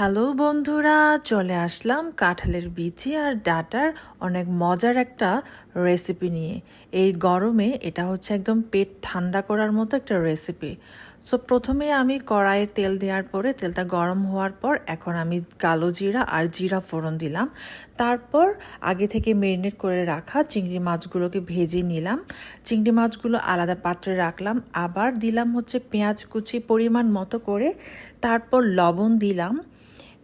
Hello বন্ধুরা, চলে আসলাম কাঁঠালের বিচি আর ডাটার অনেক মজার একটা রেসিপি নিয়ে। এই গরমে এটা হচ্ছে একদম পেট ঠান্ডা করার মতো একটা রেসিপি সো প্রথমে আমি কড়াইয়ে তেল দেওয়ার পরে, তেলটা গরম হওয়ার পর এখন আমি কালো জিরা আর জিরা ফোড়ন দিলাম। তারপর আগে থেকে মেরিনেট করে রাখা চিংড়ি মাছগুলোকে ভেজে নিলাম। চিংড়ি মাছগুলো আলাদা পাত্রে রাখলাম। আবার দিলাম হচ্ছে পেঁয়াজ কুচি পরিমাণ মতো করে। তারপর লবণ দিলাম।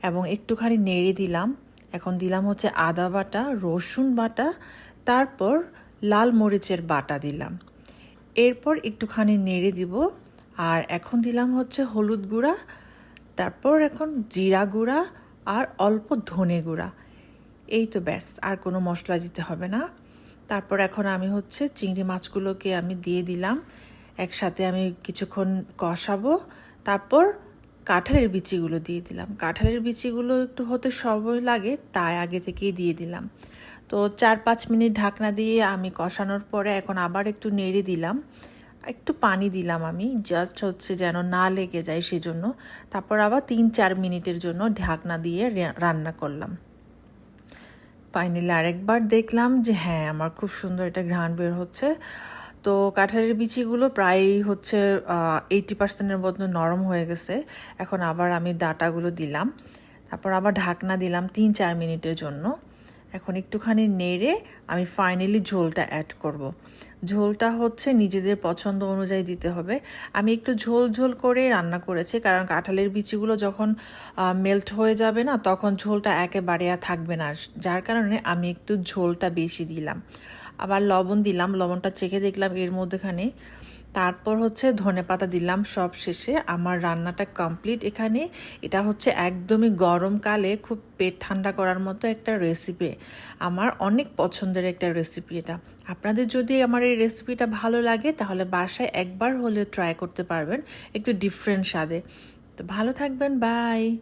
এবং একটুখানি নেড়ে দিলাম। এখন দিলাম হচ্ছে আদা বাটা, রসুন বাটা, তারপর লাল মরিচের বাটা দিলাম। এরপর একটুখানি নেড়ে দিব। আর এখন দিলাম হচ্ছে হলুদ গুঁড়া, তারপর এখন জিরা গুঁড়া আর অল্প ধনে গুঁড়া। এই তো ব্যাস, আর কোনো মশলা দিতে হবে না। তারপর এখন আমি হচ্ছে চিংড়ি মাছগুলোকে আমি দিয়ে দিলাম। একসাথে আমি কিছুক্ষণ কষাবো। তারপর কাঁঠালের বিচিগুলো দিয়ে দিলাম। কাঁঠালের বিচিগুলো একটু হতে সময় লাগে, তাই আগে থেকেই দিয়ে দিলাম। তো চার পাঁচ মিনিট ঢাকনা দিয়ে আমি কষানোর পরে এখন আবার একটু নেড়ে দিলাম। একটু পানি দিলাম আমি জাস্ট হচ্ছে যেন না লেগে যায় সেজন্য। তারপর আবার তিন চার মিনিটের জন্য ঢাকনা দিয়ে রান্না করলাম। ফাইনালি আরেকবার দেখলাম যে হ্যাঁ আমার খুব সুন্দর এটা ঘ্রাণ বের হচ্ছে। তো কাঁঠালের বিচিগুলো প্রায় হচ্ছে এইটি পার্সেন্টের মতো নরম হয়ে গেছে। এখন আবার আমি ডাটাগুলো দিলাম। তারপর আবার ঢাকনা দিলাম তিন চার মিনিটের জন্য। এখন একটুখানি নেড়ে আমি ফাইনালি ঝোলটা অ্যাড করব। ঝোলটা হচ্ছে নিজেদের পছন্দ অনুযায়ী দিতে হবে। আমি একটু ঝোল ঝোল করে রান্না করেছি, কারণ কাঁঠালের বিচিগুলো যখন মেল্ট হয়ে যাবে না, তখন ঝোলটা একেবারে আর থাকবে না। যার কারণে আমি একটু ঝোলটা বেশি দিলাম। আবার লবণ দিলাম, লবণটা চেখে দেখলাম এর মধ্যেখানে তারপর হচ্ছে ধনে পাতা দিলাম সব শেষে। আমার রান্নাটা কমপ্লিট এখানে। এটা হচ্ছে একদমই গরমকালে খুব পেট ঠান্ডা করার মতো একটা রেসিপি আমার অনেক পছন্দের একটা রেসিপি এটা। আপনাদের যদি আমার এই রেসিপিটা ভালো লাগে, তাহলে বাসায় একবার হলেও ট্রাই করতে পারবেন। একটু ডিফারেন্ট স্বাদে। তো ভালো থাকবেন বাই